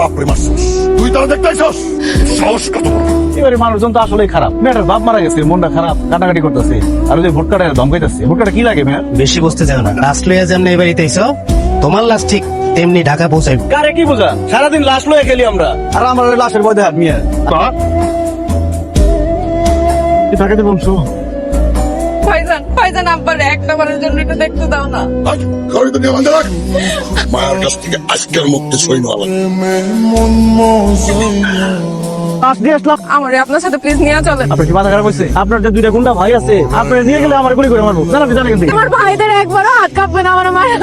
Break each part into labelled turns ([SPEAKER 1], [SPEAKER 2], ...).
[SPEAKER 1] বাপরে মারছস। তুই তারা দেখতেছস সাহস কত
[SPEAKER 2] এবারে মানুষজন তো আসলে খারাপ। মেয়েটার বাপ মারা গেছে মনটা খারাপ কাটাকাটি করতেছে। আর ওই যে ভোটকাটা ধমকাইতেছে। ভোটকাটা কি লাগে মেয়ের?
[SPEAKER 3] বেশি বুঝতে চাও না। লাশ লইয়া যেমনি এই বাড়িতে এসো তোমার লাশ ঠিক তেমনি ঢাকা পৌঁছাই
[SPEAKER 2] কারে কি বোঝা? সারাদিন লাশ লয়ে খেলি আমরা। আর আমার ওই লাশের বয়দে হাত নিয়ে তাকে বলছো
[SPEAKER 4] ভাইজান আব্বার একটা বারের জন্য একটু দেখতে দাও না।
[SPEAKER 1] ঘরে তো নিয়ে বান্ধা রাখ। মায়ের কাছ থেকে আজকের মুক্তি সই
[SPEAKER 4] আমারে আপনার সাথে প্লিজ নিয়ে চলেন।
[SPEAKER 2] আপনার কি মাথা খারাপ হয়েছে আপনার যে দুইটা গুন্ডা ভাই আছে আপনি নিয়ে গেলে আমার গুলি করে মারবো। জানা জানা কিন্তু।
[SPEAKER 4] আমার ভাইদের একবারও হাত কাঁপবে না আমার মায়ের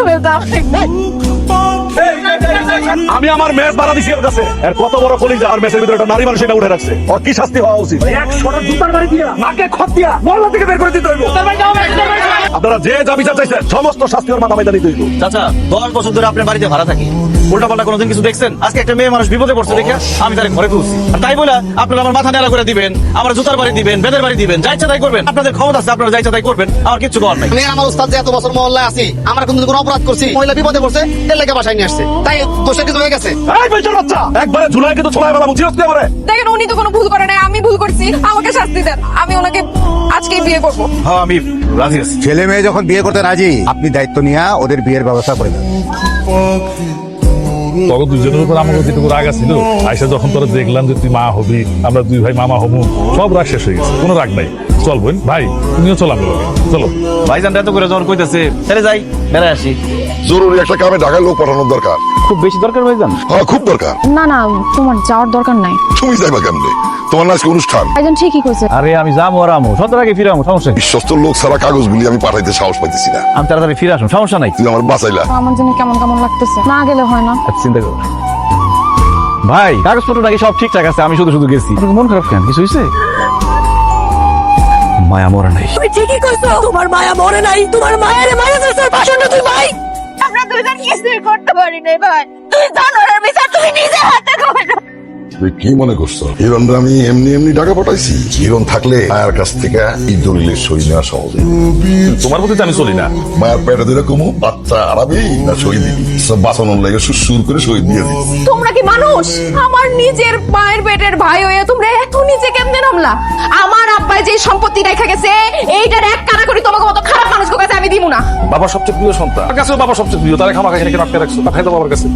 [SPEAKER 5] আমি আমার মেস ভাড়া দিছি ওর কাছে। এর কত বড় কলিজা আর মেসের ভিতরে একটা নারী মানুষ এটা উঠে রাখছে। ওর কি শাস্তি হওয়া উচিত? জুতার বাড়ি দিয়া। নাকে খত দিয়া। মহল্লা থেকে বের করে দিতে হইব। আপনারা যে যা বিচার চাইছেন সমস্ত শাস্তি ওর মাথা মাইদা দিতে
[SPEAKER 2] চাচা দশ বছর ধরে আপনার বাড়িতে ভাড়া থাকি। উল্টা পাল্টা কোনোদিন কিছু দেখছেন? আজকে একটা মেয়ে মানুষ বিপদে পড়ছে দেখে আমি তারে ঘরে তুলছি আর তাই বলে আপনারা আমার মাথা নেলা করে দিবেন আমার জুতার বাড়ি দিবেন বেদের বাড়ি দিবেন যা ইচ্ছা তাই করবেন। আপনাদের ক্ষমতা আছে আপনারা যা ইচ্ছা তাই করবেন আমার কিচ্ছু করার নাই।
[SPEAKER 6] আমি আমার উস্তাদ যে এত বছর মহল্লায় আছি আমার কোনো কোনো অপরাধ করছি মহিলা বিপদে পড়ছে এর লেগে বাসায় নিয়ে আসছে। তাই দোষের কিছু হয়ে গেছে।
[SPEAKER 5] এই বলছেন বাচ্চা! একবারে ঝুলাই কিন্তু ছোলাই বেলা বুঝিস তুই আমারে
[SPEAKER 4] দেখেন উনি তো কোনো ভুল করে নাই আমি ভুল করছি। আমাকে শাস্তি দেন। আমি ওনাকে আজকেই বিয়ে করব।
[SPEAKER 2] হ্যাঁ আমি রাজি আছি।
[SPEAKER 7] ছেলে মেয়ে যখন বিয়ে করতে রাজি আপনি দায়িত্ব নিয়ে ওদের বিয়ের ব্যবস্থা করে দেন
[SPEAKER 5] তখন দুজনের উপর আমার যেটুকু রাগ ছিল আইসা যখন তোরা দেখলাম যে তুই মা হবি আমরা দুই ভাই মামা হব সব রাগ শেষ হয়ে গেছে কোনো রাগ নাই। চল বোন ভাই তুমিও চল আমি। চলো।
[SPEAKER 2] ভাইজান এত করে যখন কইতেছে তাহলে যাই বেড়ায় আসি।
[SPEAKER 1] জরুরি একটা কামে ঢাকায় লোক পাঠানোর দরকার।
[SPEAKER 2] খুব বেশি দরকার ভাইজান?
[SPEAKER 1] হ্যাঁ খুব দরকার।
[SPEAKER 8] না না তোমার যাওয়ার দরকার নাই।
[SPEAKER 1] তুমি যাইবা কেমনে? তোমার আজকে অনুষ্ঠান।
[SPEAKER 8] ভাইজান ঠিকই কইছে।
[SPEAKER 2] আরে আমি যাব আর আমো আগে ফিরে আমো সমস্যা
[SPEAKER 1] বিশ্বস্ত লোক ছাড়া কাগজগুলি আমি পাঠাইতে সাহস পাইতেছি না।
[SPEAKER 2] আমি তাড়াতাড়ি ফিরে আসুন সমস্যা নাই।
[SPEAKER 1] তুই আমার বাঁচাইলা।
[SPEAKER 8] আমার জন্য কেমন কেমন লাগতেছে। না গেলে হয় না।
[SPEAKER 2] আচ্ছা, চিন্তা করো ভাই কাগজপত্র নাকি সব ঠিকঠাক আছে? আমি শুধু শুধু গেছি। মন খারাপ কেন? কিছু হয়েছে? মায়া মরে নাই।
[SPEAKER 4] তুই ঠিকই কইছো তোমার মায়া মরে নাই তোমার মায়ের মায়া ফেলছে পাশনে তুই ভাই। আমরা দুইজন কিছুই করতে পারি নাই ভাই। তুই জানোর বিচার তুমি নিজে হাতে করো
[SPEAKER 1] তুই কি মনে করছ? হিরণ আমি এমনি এমনি টাকা পাঠাইছি। হিরণ থাকলে মায়ের কাছ থেকে এই দলিলের সই নেওয়া সহজে
[SPEAKER 5] তোমার প্রতি তো আমি চলি না।
[SPEAKER 1] মায়ের পেটে দিলে কমু বাচ্চা আরামেই না সই দিবি। সব বাঁচানোর লাগে সুর করে সই দিয়ে দিবি।
[SPEAKER 4] তোমরা কি মানুষ? আমার নিজের মায়ের পেটের ভাই হয়ে তোমরা এত নিচে কেমনে নামলা? আমার আব্বাই যে সম্পত্তি রেখে গেছে এইটার এক কানা করি তোমাকে মতো খারাপ মানুষ কাছে আমি দিব না।
[SPEAKER 5] বাবা সবচেয়ে প্রিয় সন্তান। কাছেও বাবা সবচেয়ে প্রিয়। তারা খামাখা এখানে রাখতে রাখছো? তা খাইতো বাবার কাছে।